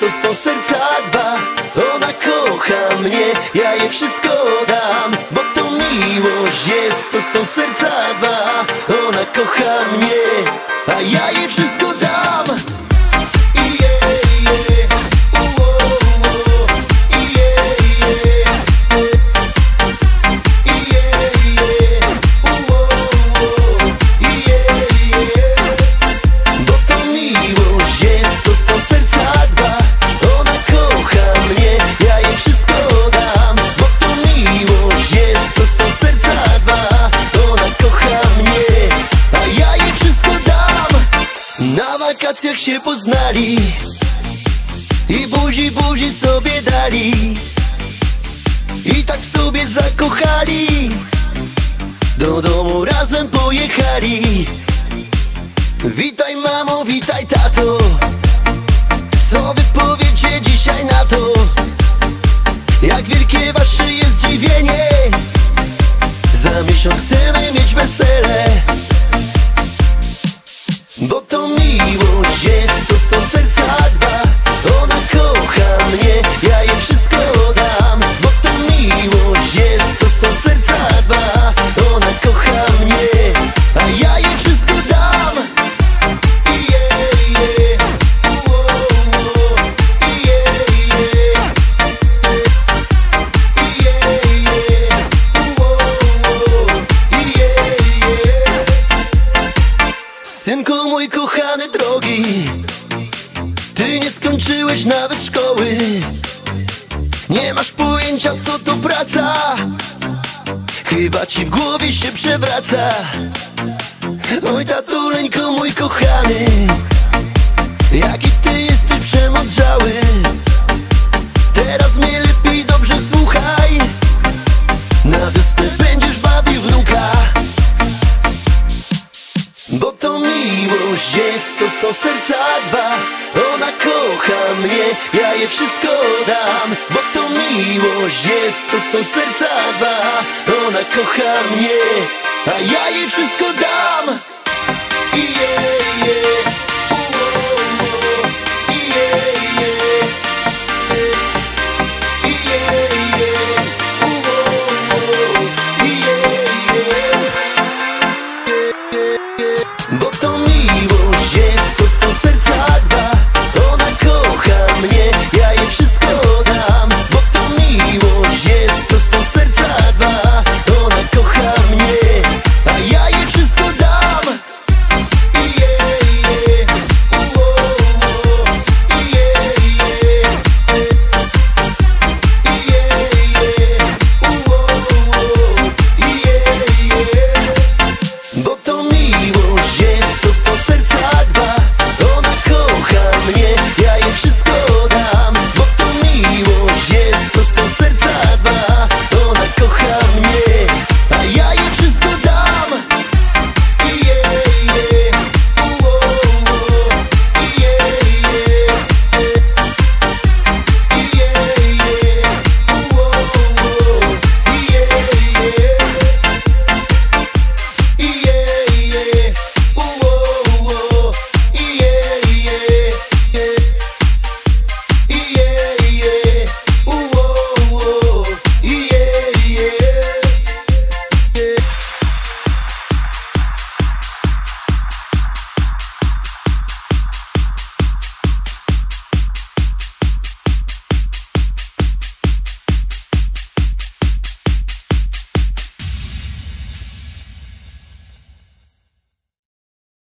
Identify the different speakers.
Speaker 1: to sto serca dwa? Ona kocha mnie, ja jej wszystko dam Bo to miłość. Jest to sto serca dwa? Ona kocha mnie, a ja jej wszystko dam wakacjach się poznali. I buzi buzi sobie dali. I tak sobie zakochali. Do domu razem pojechali. Witaj mamo, witaj tato. Co wy powiecie dzisiaj na to? Jak wielkie wasze jest zdziwienie. Za miesiąc chcemy mieć wesele kochany drogi. Ty nie skończyłeś nawet szkoły. Nie masz pojęcia co to praca. Chyba ci w głowie się przewraca. Oj tatuleńko mój kochany Jaki jest to sto serca dwa. Ona kocha mnie, ja jej wszystko dam. Bo to miłość jest to sto serca dwa. Ona kocha mnie, a ja jej wszystko dam